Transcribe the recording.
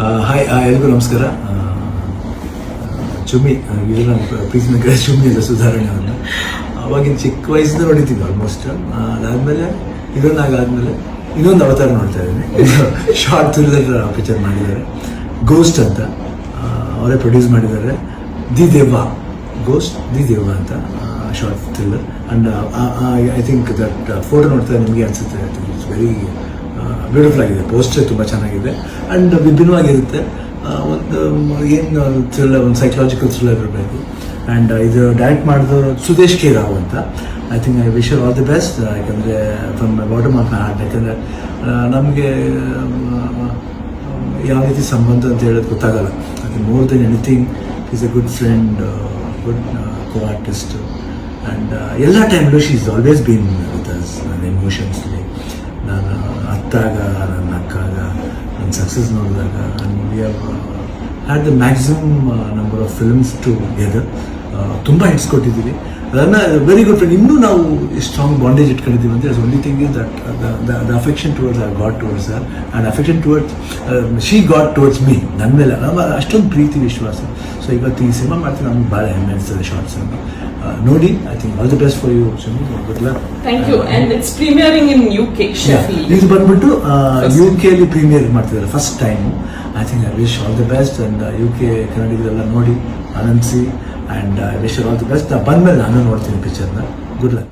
Hi ಎಲ್ರಿಗೂ ನಮಸ್ಕಾರ. ಚುಮಿ ಇದು ನನ್ನ ಪ್ರೀತಿನ ಕಡೆ ಚುಮ್ಮಿ ಅಂತ ಸುಧಾರಣೆ ಅವನ್ನ ಅವಾಗಿನ ಚಿಕ್ಕ ವಯಸ್ಸಿಂದ ನೋಡಿದ್ದೀವಿ ಆಲ್ಮೋಸ್ಟ್ ಅದಾದ್ಮೇಲೆ, ಇದೊಂದು ಆಗಾದ್ಮೇಲೆ ಇನ್ನೊಂದು ಅವತಾರ ನೋಡ್ತಾ ಇದ್ದೀನಿ. ಶಾರ್ಟ್ ಥ್ರಿಲ್ಲರ್ ಪಿಕ್ಚರ್ ಮಾಡಿದ್ದಾರೆ. ಗೋಸ್ಟ್ ಅಂತ ಅವರೇ ಪ್ರೊಡ್ಯೂಸ್ ಮಾಡಿದ್ದಾರೆ. ದಿ ದೇವ ಗೋಸ್ಟ್ ದಿ ದೇವ ಅಂತ short thriller and I think that photo ನೋಡ್ತಾ ನಿಮಗೆ ಅನಿಸುತ್ತೆ. ಇಟ್ಸ್ ವೆರಿ ಬ್ಯೂಟಿಫುಲ್ ಆಗಿದೆ. ಪೋಸ್ಟರ್ ತುಂಬ ಚೆನ್ನಾಗಿದೆ. ಆ್ಯಂಡ್ ವಿಭಿನ್ನವಾಗಿರುತ್ತೆ ಒಂದು ಏನು ಥ್ರಿಲ್ಲರ್ ಒಂದು ಸೈಕಲಾಜಿಕಲ್ ಥ್ರಿಲ್ಲರ್ ಇರಬೇಕು. ಆ್ಯಂಡ್ ಇದು ಡೈರೆಕ್ಟ್ ಮಾಡಿದವರು ಸುದೇಶ್ ಕೆ ರಾವ್ ಅಂತ. I think I wish all the best ಯಾಕಂದರೆ from bottom of my heart ಯಾಕಂದರೆ ನಮಗೆ ಯಾವ ರೀತಿ ಸಂಬಂಧ ಅಂತ ಹೇಳೋದು ಗೊತ್ತಾಗಲ್ಲ. ಅದು more then anything is a good friend good co artist and ಎಲ್ಲ ಟೈಮ್ಲೂ she is always been with us ನನ್ನ ಎಮೋಷನ್ಸ್ಲಿ ನನ್ನ ಸಕ್ಸಸ್ ನೋಡಿದಾಗ we have had the maximum number of films together ತುಂಬ ಹಿಟ್ಸ್ ಕೊಟ್ಟಿದ್ದೀವಿ. ಅದನ್ನು ವೆರಿ ಗುಡ್ ಫ್ರೆಂಡ್ ಇನ್ನೂ ನಾವು ಸ್ಟ್ರಾಂಗ್ ಬಾಂಡೇಜ್ ಇಟ್ಕೊಂಡಿದ್ದೀವಿ ಅಂತ only thing is that the affection towards our God towards our and affection towards she God towards me ನನ್ನ ಮೇಲೆ. ನಮ್ಮ ಅಷ್ಟೊಂದು ಪ್ರೀತಿ, ವಿಶ್ವಾಸ. ಇವತ್ತು ಈ ಸಿನಿಮಾ ಮಾಡ್ತೀನಿ. ನಮ್ಗೆ ಭಾಳ ಹೆಮ್ಮೆ ಅನಿಸ್ತದೆ ಶಾರ್ಟ್ಸ್ ಅನ್ನು Uh, ನೋಡಿ I think all the best for you good ಗೊತ್ತಿಲ್ಲ. ಇದು ಬಂದ್ಬಿಟ್ಟು ಯು ಯು ಅಲ್ಲಿ ಪ್ರೀಮಿಯರ್ ಮಾಡ್ತಿದ್ದಾರೆ. First time I think I wish all the best and U K ಕನ್ನಡಿಗರೆಲ್ಲ ನೋಡಿ ಆನಂದಿಸಿ. And I wish all the best ಬಂದ್ಮೇಲೆ ನಾನು ನೋಡ್ತೀನಿ ಪಿಕ್ಚರ್ನ ಗುಡ್ ಲಕ್